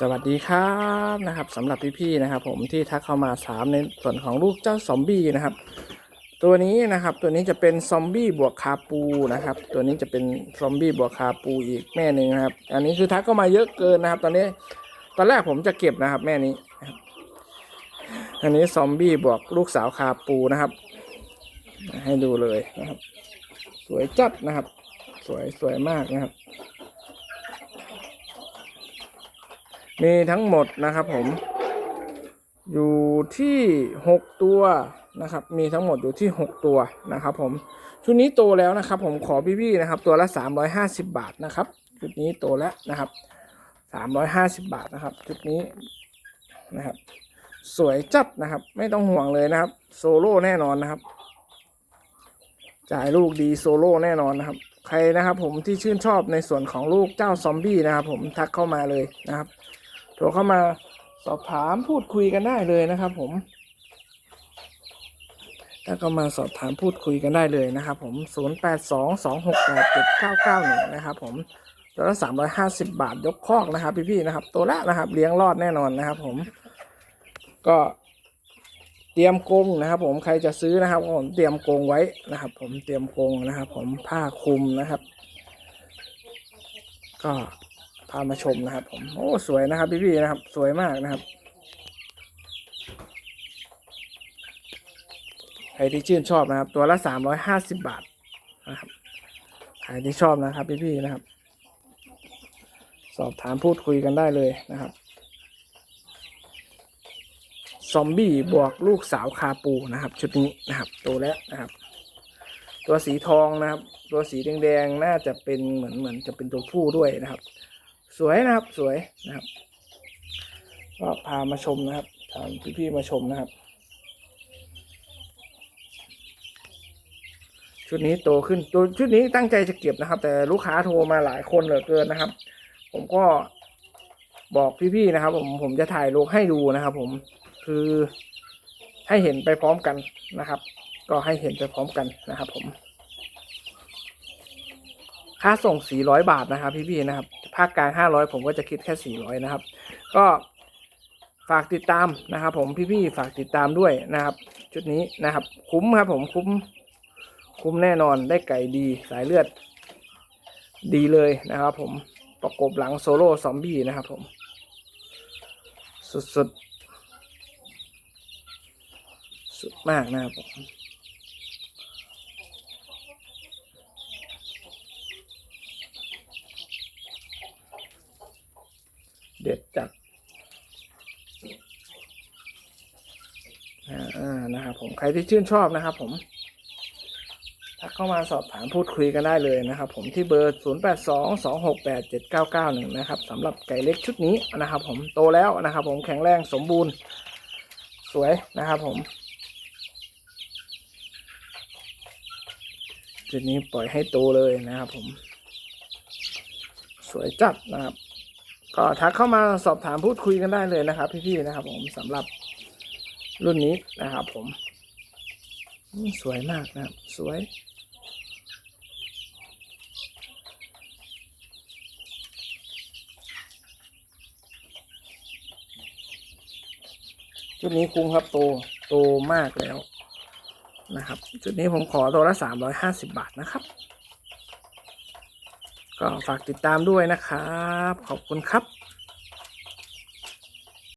สวัสดีครับนะครับสำหรับพี่ๆนะครับ ผมที่ทักเข้ามาถามในส่วนของลูกเจ้าซอมบี้นะครับ ตัวนี้นะครับตัวนี้จะเป็นซอมบี้บวกคาปูนะครับ ตัวนี้จะเป็นซอมบี้บวกคาปูอีกแม่หนึ่งครับ อันนี้คือทักเข้ามาเยอะเกินนะครับ ตอนนี้ตอนแรกผมจะเก็บนะครับ แม่นี้ อันนี้ซอมบี้บวกลูกสาวคาปูนะครับ ให้ดูเลยนะครับ สวยจัดนะครับ สวยสวยมากนะครับ มีทั้งหมดนะครับผม อยู่ที่หกตัวนะครับ มีทั้งหมดอยู่ที่หกตัวนะครับผมชุดนี้โตแล้วนะครับ ผมขอพี่ๆนะครับ ตัวละสามร้อยห้าสิบบาทนะครับชุดนี้โตแล้วนะครับสามร้อยห้าสิบบาทนะครับชุดนี้นะครับ สวยจัดนะครับ ไม่ต้องห่วงเลยนะครับ โซโล่แน่นอนนะครับ จ่ายลูกดีโซโล่แน่นอนนะครับ ใครนะครับ ผมที่ชื่นชอบในส่วนของลูกเจ้าซอมบี้นะครับ ผมทักเข้ามาเลยนะครับ โทรเข้ามาสอบถามพูดคุยกันได้เลยนะครับ ผมถ้าก็มาสอบถามพูดคุยกันได้เลยนะครับ ผม 0 8 2 2 6 8 7 9 9 1 นะครับ ผมตัวละ350 บาทยกคอกนะครับ พี่ๆนะครับ ตัวละนะครับ เลี้ยงรอดแน่นอนนะครับ ผม ก็เตรียมกรงนะครับ ผมใครจะซื้อนะครับผมเตรียมกรงไว้นะครับ ผมเตรียมกรงนะครับ ผมผ้าคลุมนะครับ ก็ามาชมนะครับผมโอ้สวยนะครับพี่ๆนะครับ สวยมากนะครับใครที่ชื่นชอบนะครับ ตัวละสามร้อยห้าสิบบาทนะครับใครที่ชอบนะครับพี่ๆนะครับ สอบถามพูดคุยกันได้เลยนะครับซอมบี้บวกลูกสาวคาปูนะครับ ชุดนี้นะครับ ตัวแล้วนะครับ ตัวสีทองนะครับ ตัวสีแดงๆน่าจะเป็นเหมือนเหมือนจะเป็นตัวผู้ด้วยนะครับ สวยนะครับสวยนะครับก็พามาชมนะครับพาพี่ๆมาชมนะครับ ชุดนี้โตขึ้นตัวชุดนี้ตั้งใจจะเก็บนะครับ แต่ลูกค้าโทรมาหลายคนเหลือเกินนะครับ ผมก็บอกพี่ๆนะครับ ผมผมจะถ่ายลงให้ดูนะครับ ผมคือให้เห็นไปพร้อมกันนะครับ ก็ให้เห็นไปพร้อมกันนะครับ ผม ค่าส่ง 400 บาทนะครับ พี่ๆนะครับ ภาคกลาง 500 ผมก็จะคิดแค่ 400 นะครับ ก็ฝากติดตามนะครับ ผมพี่ๆฝากติดตามด้วยนะครับ ชุดนี้นะครับ คุ้มครับผมคุ้มคุ้มแน่นอนได้ไก่ดีสายเลือด ดีเลยนะครับ ผมประกบหลังโซโล่ซอมบี้นะครับ ผม สุดๆสุดมากนะครับผม เด็ดจัดนะครับผมใครที่ชื่นชอบนะครับผมทักเข้ามาสอบถามพูดคุยกันได้เลยนะครับ ผมที่เบอร์ 0 8 2 2 6 8 7 9 9 1 นะครับสำหรับไก่เล็กชุดนี้นะครับ ผมโตแล้วนะครับ ผมแข็งแรงสมบูรณ์สวยนะครับ ผมชุดนี้ปล่อยให้โตเลยนะครับ ผม สวยจัดนะครับ ก็ทักเข้ามาสอบถามพูดคุยกันได้เลยนะครับ พี่ๆนะครับผมสำหรับรุ่นนี้นะครับผมสวยมากนะสวย ชุดนี้คุ้มครับโตโตมากแล้วนะครับชุดนี้ผมขอตัวละสามร้อยห้าสิบบาทนะครับ ก็ฝากติดตามด้วยนะครับ ขอบคุณครับ